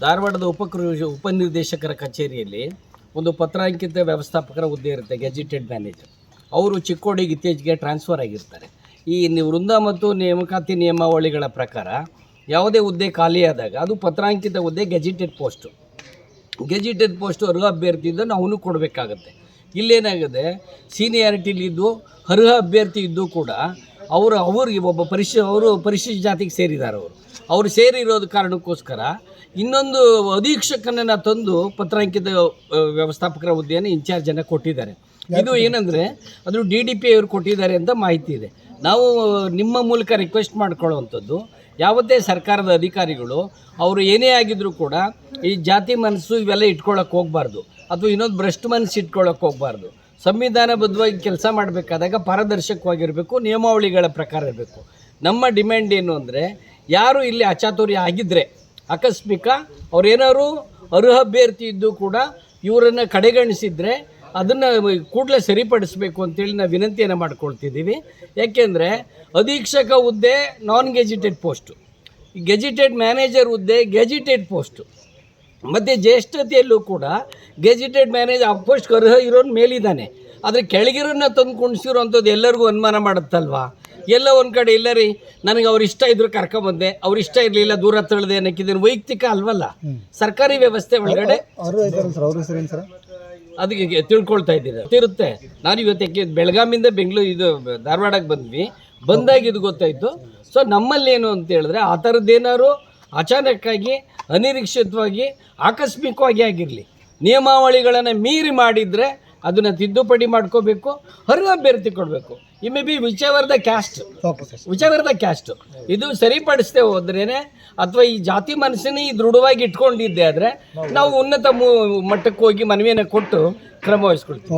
ಧಾರವಾಡದ ಉಪಕೃ ಉಪನಿರ್ದೇಶಕರ ಕಚೇರಿಯಲ್ಲಿ ಒಂದು ಪತ್ರಾಂಕಿತ ವ್ಯವಸ್ಥಾಪಕರ ಹುದ್ದೆ ಇರುತ್ತೆ ಗೆಜಿಟೆಡ್ ಮ್ಯಾನೇಜರ್ ಅವರು ಚಿಕ್ಕೋಡಿಗೆ ಇತ್ತೀಚೆಗೆ ಟ್ರಾನ್ಸ್ಫರ್ ಆಗಿರ್ತಾರೆ. ಈ ವೃಂದ ಮತ್ತು ನೇಮಕಾತಿ ನಿಯಮಾವಳಿಗಳ ಪ್ರಕಾರ ಯಾವುದೇ ಹುದ್ದೆ ಖಾಲಿಯಾದಾಗ ಅದು ಪತ್ರಾಂಕಿತ ಹುದ್ದೆ ಗೆಜಿಟೆಡ್ ಪೋಸ್ಟು ಗೆಜಿಟೆಡ್ ಪೋಸ್ಟು ಅರ್ಹ ಅಭ್ಯರ್ಥಿ ಇದ್ದನ್ನು ಅವನು ಕೊಡಬೇಕಾಗತ್ತೆ. ಇಲ್ಲೇನಾಗಿದೆ ಸೀನಿಯಾರಿಟಿಲಿದ್ದು ಅರ್ಹ ಅಭ್ಯರ್ಥಿ ಇದ್ದು ಕೂಡ ಅವರು ಅವ್ರಿಗೆ ಒಬ್ಬ ಪರಿಶಿ ಅವರು ಪರಿಶಿಷ್ಟ ಜಾತಿಗೆ ಸೇರಿದ್ದಾರೆ ಅವರು. ಅವರು ಸೇರಿರೋದು ಕಾರಣಕ್ಕೋಸ್ಕರ ಇನ್ನೊಂದು ಅಧೀಕ್ಷಕನನ್ನು ತಂದು ಪತ್ರಾಂಕಿತ ವ್ಯವಸ್ಥಾಪಕರ ಹುದ್ದೆಯನ್ನು ಇನ್ಚಾರ್ಜನ್ನು ಕೊಟ್ಟಿದ್ದಾರೆ. ಇದು ಏನಂದರೆ ಅದು ಡಿ ಡಿ ಪಿ ಅವರು ಕೊಟ್ಟಿದ್ದಾರೆ ಅಂತ ಮಾಹಿತಿ ಇದೆ. ನಾವು ನಿಮ್ಮ ಮೂಲಕ ರಿಕ್ವೆಸ್ಟ್ ಮಾಡ್ಕೊಳ್ಳುವಂಥದ್ದು ಯಾವುದೇ ಸರ್ಕಾರದ ಅಧಿಕಾರಿಗಳು ಅವರು ಏನೇ ಆಗಿದ್ರೂ ಕೂಡ ಈ ಜಾತಿ ಮನಸ್ಸು ಇವೆಲ್ಲ ಇಟ್ಕೊಳ್ಳೋಕೆ ಹೋಗಬಾರ್ದು. ಅಥವಾ ಇನ್ನೊಂದು ಭ್ರಷ್ಟ ಮನಸ್ಸು ಇಟ್ಕೊಳ್ಳೋಕೆ ಹೋಗಬಾರ್ದು. ಸಂವಿಧಾನಬದ್ಧವಾಗಿ ಕೆಲಸ ಮಾಡಬೇಕಾದಾಗ ಪಾರದರ್ಶಕವಾಗಿರಬೇಕು, ನಿಯಮಾವಳಿಗಳ ಪ್ರಕಾರ ಇರಬೇಕು. ನಮ್ಮ ಡಿಮ್ಯಾಂಡ್ ಏನು ಅಂದರೆ, ಯಾರು ಇಲ್ಲಿ ಅಚಾತುರ್ಯ ಆಗಿದ್ದರೆ ಆಕಸ್ಮಿಕ ಅವ್ರೇನಾದ್ರು ಅರ್ಹ ಅಭ್ಯರ್ಥಿ ಇದ್ದು ಕೂಡ ಇವರನ್ನು ಕಡೆಗಣಿಸಿದರೆ ಅದನ್ನು ಕೂಡಲೇ ಸರಿಪಡಿಸಬೇಕು ಅಂತೇಳಿ ನಾವು ವಿನಂತಿಯನ್ನು ಮಾಡ್ಕೊಳ್ತಿದ್ದೀವಿ. ಯಾಕೆಂದರೆ, ಅಧೀಕ್ಷಕ ಹುದ್ದೆ non gazetted post gazetted manager ಹುದ್ದೆ ಗೆಜಿಟೆಡ್ ಪೋಸ್ಟು ಮತ್ತು ಜ್ಯೇಷ್ಠತೆಯಲ್ಲೂ ಕೂಡ ಗೆಜಿಟೆಡ್ ಮ್ಯಾನೇಜ್ ಪೋಸ್ಟ್ ಕರ್ಹ ಇರೋನ್ ಮೇಲಿದ್ದಾನೆ. ಆದರೆ ಕೆಳಗಿರೋನ್ನ ತಂದು ಕುಣಿಸಿರೋಂಥದ್ದು ಎಲ್ಲರಿಗೂ ಅನುಮಾನ ಮಾಡುತ್ತಲ್ವಾ? ಎಲ್ಲ ಒಂದು ಕಡೆ ಇಲ್ಲ ರೀ ನನಗೆ ಅವ್ರು ಇಷ್ಟ ಇದ್ರು ಕರ್ಕೊಂಬಂದೆ ಅವ್ರು ಇಷ್ಟ ಇರಲಿಲ್ಲ ದೂರ ತಳ್ದೆ ಅನ್ನಕ್ಕಿದ್ದೇನೆ. ವೈಯಕ್ತಿಕ ಅಲ್ವಲ್ಲ? ಸರ್ಕಾರಿ ವ್ಯವಸ್ಥೆ ಒಳಗಡೆ ಅದಕ್ಕೆ ತಿಳ್ಕೊಳ್ತಾ ಇದ್ದೀರಾ? ತಿರುತ್ತೆ ನಾನು ಇವತ್ತಕ್ಕೆ ಬೆಳಗಾಮಿಂದ ಬೆಂಗಳೂರು ಇದು ಧಾರವಾಡಕ್ಕೆ ಬಂದ್ವಿ. ಬಂದಾಗ ಇದು ಗೊತ್ತಾಯಿತು. ಸೊ ನಮ್ಮಲ್ಲಿ ಏನು ಅಂತ ಹೇಳಿದ್ರೆ ಆ ಥರದ್ದೇನಾದ್ರು ಅಚಾನಕ್ಕಾಗಿ ಅನಿರೀಕ್ಷಿತವಾಗಿ ಆಕಸ್ಮಿಕವಾಗಿ ಆಗಿರಲಿ. ನಿಯಮಾವಳಿಗಳನ್ನು ಮೀರಿ ಮಾಡಿದರೆ ಅದನ್ನು ತಿದ್ದುಪಡಿ ಮಾಡ್ಕೋಬೇಕು ಅರ್ಹ ಅಭ್ಯರ್ಥಿ ಕೊಡಬೇಕು. ಈ may be which the caste okay caste which the caste ಇದು ಸರಿಪಡಿಸ್ದೆ ಹೋದ್ರೇನೆ ಅಥವಾ ಈ ಜಾತಿ ಮನಸ್ಸನ್ನೇ ಈ ದೃಢವಾಗಿ ಇಟ್ಕೊಂಡಿದ್ದೆ ಆದರೆ ನಾವು ಉನ್ನತ ಮಟ್ಟಕ್ಕೆ ಹೋಗಿ ಮನವಿಯನ್ನು ಕೊಟ್ಟು ಕ್ರಮ ವಹಿಸ್ಕೊಳ್ತೀವಿ.